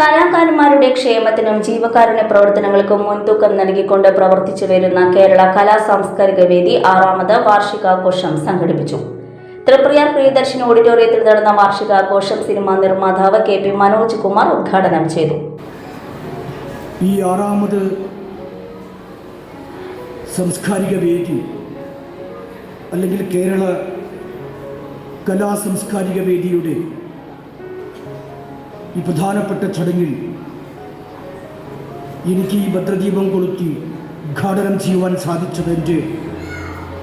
കലാകാരന്മാരുടെ ക്ഷേമത്തിനും ജീവകാരുണ്യ പ്രവർത്തനങ്ങൾക്കും മുൻതൂക്കം നൽകിക്കൊണ്ട് പ്രവർത്തിച്ചു വരുന്ന കേരള കലാ സാംസ്കാരിക വേദി ആറാമത് വാർഷികാഘോഷം സംഘടിപ്പിച്ചു. തൃപ്രിയാർ പ്രിയദർശൻ ഓഡിറ്റോറിയത്തിൽ നടന്ന വാർഷികാഘോഷം സിനിമാ നിർമ്മാതാവ് കെ പി മനോജ് കുമാർ ഉദ്ഘാടനം ചെയ്തു. ഈ ആറാമത് സാംസ്കാരിക വേദി അല്ലെങ്കിൽ കേരള കലാ സാംസ്കാരിക വേദിയുടെ ഈ പ്രധാനപ്പെട്ട ചടങ്ങിൽ എനിക്ക് ഈ ഭദ്രദീപം കൊളുത്തി ഉദ്ഘാടനം ചെയ്യുവാൻ സാധിച്ചത് എന്റെ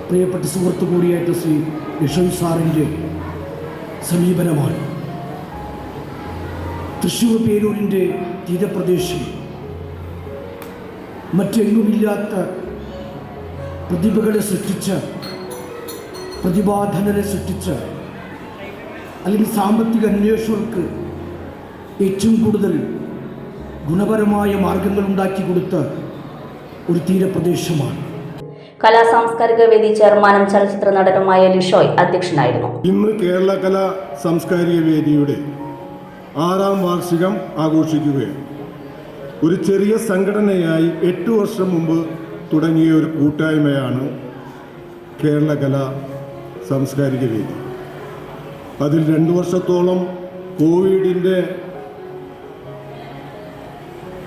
പ്രിയപ്പെട്ട സുഹൃത്തു കൂടിയായിട്ട് ശ്രീ യശോയ് സാറിന്റെ സമീപനമാണ്. തൃശ്ശൂർ പേരൂരിന്റെ തീരപ്രദേശം മറ്റെങ്ങുമില്ലാത്ത പ്രതിഭകളെ സൃഷ്ടിച്ച പ്രതിഭാധനരെ സൃഷ്ടിച്ച അല്ലെങ്കിൽ സാമ്പത്തിക അന്വേഷകർക്ക് ഏറ്റവും കൂടുതൽ ഗുണപരമായ മാർഗങ്ങൾ ഉണ്ടാക്കി കൊടുത്ത ഒരു തീരപ്രദേശമാണ്. കലാ സാംസ്കാരിക വേദി ചെയർമാനും ചലച്ചിത്ര നടനുമായ ലിഷോയ് അധ്യക്ഷനായിരുന്നു. ഇന്ന് കേരള കലാ സാംസ്കാരിക വേദിയുടെ ആറാം വാർഷികം ആഘോഷിക്കുകയാണ്. ഒരു ചെറിയ സംഘടനയായി എട്ട് വർഷം മുമ്പ് തുടങ്ങിയ ഒരു കൂട്ടായ്മയാണ് കേരള കലാ സാംസ്കാരിക വേദി. അതിൽ രണ്ട് വർഷത്തോളം കോവിഡിന്റെ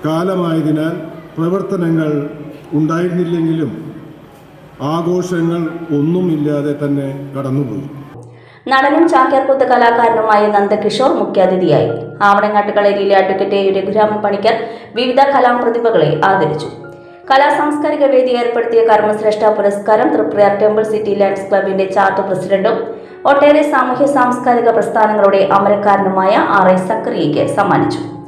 കാലമായതിനാൽ പ്രവർത്തനങ്ങൾ ഉണ്ടായിരുന്നില്ലെങ്കിലും ആഘോഷങ്ങൾ ഒന്നുമില്ലാതെ തന്നെ കടന്നുപോയി. നടനും ചാക്യാർകൂത്ത് കലാകാരനുമായ നന്ദകിഷോർ മുഖ്യാതിഥിയായി. ആവണങ്ങാട്ട് കളരിയിലെ അഡ്വക്കേറ്റ്. രഘുരാമൻ പണിക്കർ വിവിധ കലാപ്രതിഭകളെ ആദരിച്ചു. കലാ സാംസ്കാരിക വേദി ഏർപ്പെടുത്തിയ കർമ്മശ്രേഷ്ഠ പുരസ്കാരം തൃപ്രയാർ ടെമ്പിൾ സിറ്റി ലാൻഡ്സ് ക്ലബിന്റെ ചാർട്ട് പ്രസിഡന്റും ഒട്ടേറെ സാമൂഹ്യ സാംസ്കാരിക പ്രസ്ഥാനങ്ങളുടെ അമരക്കാരനുമായ ആർ ഐ സക്രിയയ്ക്ക് സമ്മാനിച്ചു.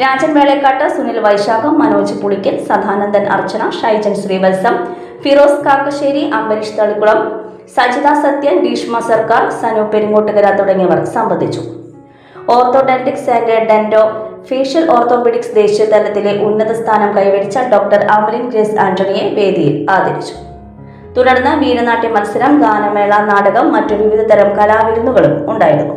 രാജൻ വേളേക്കാട്ട് സുനിൽ വൈശാഖം മനോജ് പുളിക്കൽ സദാനന്ദൻ അർച്ചന ഷൈജൻ ശ്രീവത്സം ഫിറോസ് കാക്കശ്ശേരി അംബരീഷ് തളിക്കുളം സജിത സത്യൻ ഭീഷ്മ സർക്കാർ സനു പെരിങ്ങോട്ടുകര തുടങ്ങിയവർ സംബന്ധിച്ചു. Orthodontics and dento facial orthopedics ദേശീയ തലത്തിലെ ഉന്നത സ്ഥാനം കൈവരിച്ച ഡോക്ടർ അമലിൻ ഗ്രേസ് ആന്റണിയെ വേദിയിൽ ആദരിച്ചു. തുടർന്ന് വീരനാട്യ മത്സരം ഗാനമേള നാടകം മറ്റു വിവിധ തരം കലാവിരുന്നുകളും ഉണ്ടായിരുന്നു.